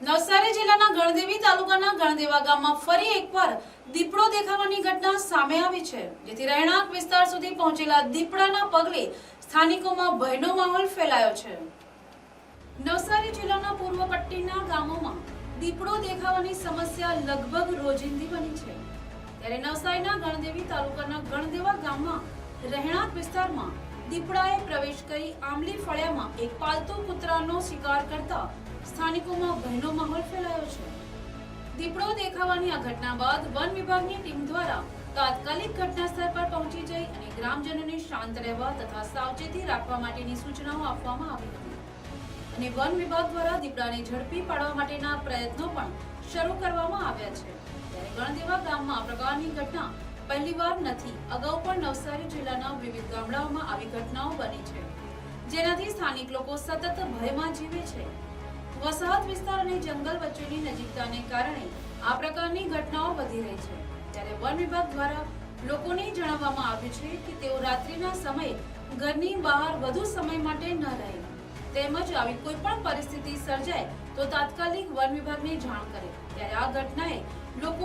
નવસારી જિલ્લાના ગણદેવી તાલુકાના ગણદેવા ગામમાં ફરી એકવાર દીપડો દેખાવાની ઘટના સામે આવી છે, જેથી રહેણાંક વિસ્તાર સુધી પહોંચેલા દીપડાના પગલે સ્થાનિકોમાં ભયનો માહોલ ફેલાયો છે. નવસારી જિલ્લાના પૂર્વ પટ્ટીના ગામોમાં દીપડો દેખાવાની સમસ્યા લગભગ રોજિંદી બની છે. ત્યારે નવસારીના ગણદેવી તાલુકાના ગણદેવા ગામમાં રહેણાંક વિસ્તારમાં દીપડાએ પ્રવેશ કરી આમલી ફળિયામાં એક પાલતુ કૂતરાનો શિકાર કરતા સ્થાનિકોમાં ભયનો માહોલ ફેલાયો છે. દીપડો દેખાવાની આ ઘટના બાદ વન વિભાગની ટીમ દ્વારા તાત્કાલિક ઘટના સ્થળ પર પહોંચી જઈ અને ગ્રામજનોને શાંત રહેવા તથા સાવચેતી રાખવા માટેની સૂચનાઓ આપવામાં આવી હતી. અને વન વિભાગ દ્વારા દીપડાને ઝડપી પાડવા માટેના પ્રયત્નો પણ શરૂ કરવામાં આવ્યા છે. ત્યારે ગણદેવા ગામમાં પ્રકારની ઘટના પહેલીવાર નથી. અગાઉ પણ નવસારી જિલ્લાના વિવિધ ગામડાઓમાં આવી ઘટનાઓ બની છે. જેનાથી સ્થાનિક લોકો સતત ભયમાં જીવે છે. વસાહત વિસ્તાર અને જંગલ વચ્ચેની નજીકતાને કારણે આ પ્રકારની ઘટનાઓ વધી રહી છે. ત્યારે વન વિભાગ દ્વારા લોકોને જણાવવામાં આવ્યું છે કે તેઓ રાત્રિના સમયે ઘરની બહાર વધુ સમય માટે ન રહે. તેમજ આવી કોઈ પણ પરિસ્થિતિ સર્જાય તો તાત્કાલિક વન વિભાગને જાણ કરે. ત્યારે આ ઘટનાએ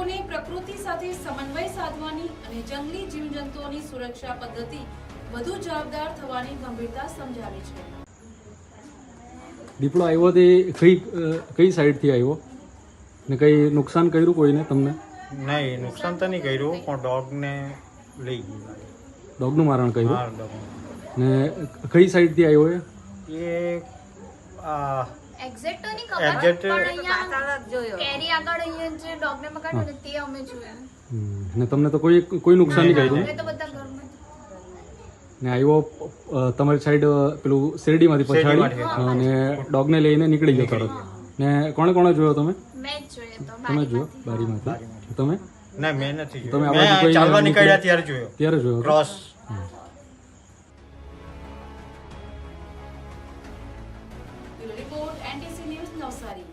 લોકોને પ્રકૃતિ સાથે સમન્વય સાધવાની અને જંગલી જીવજંતુઓની સુરક્ષા પદ્ધતિ વધુ જવાબદાર થવાની ગંભીરતા સમજાવી છે. દીપડો આવ્યો તે કઈ કઈ સાઈડથી આવ્યો? ને કઈ નુકસાન કર્યું કોઈને તમને? નહીં નુકસાન તો નહીં કર્યું પણ ડોગને લઈ ગયું. ડોગનું મારણ કર્યું? ડોગ ને કઈ સાઈડથી આવ્યો એ? એ આ એક્ઝેક્ટ તો નહીં ખબર પણ અહીંયા કેરી આગળ અહીંયા જે ડોગને પકડ્યો ને તે અમે જોયા. ને તમને તો કોઈ કોઈ નુકસાન નહીં કર્યું? અમે તો બધા ઘરમાં ને આવ્યો તમારી સાઈડ પેલું શેરડીમાંથી પછાડી અને ડોગને લઈને નીકળી ગયો તરત. ને કોણે કોણે જોયો તમે? તમે જોયો? બારીમાંથી. તમે? ના મેં નથી તમે જોયું. આ બાજુ મેં કોઈ ચાલવા નીકળ્યા? નીકળ્યા ત્યારે જોયો. ત્યારે જોયો? Cross bureau report NTC news Navsari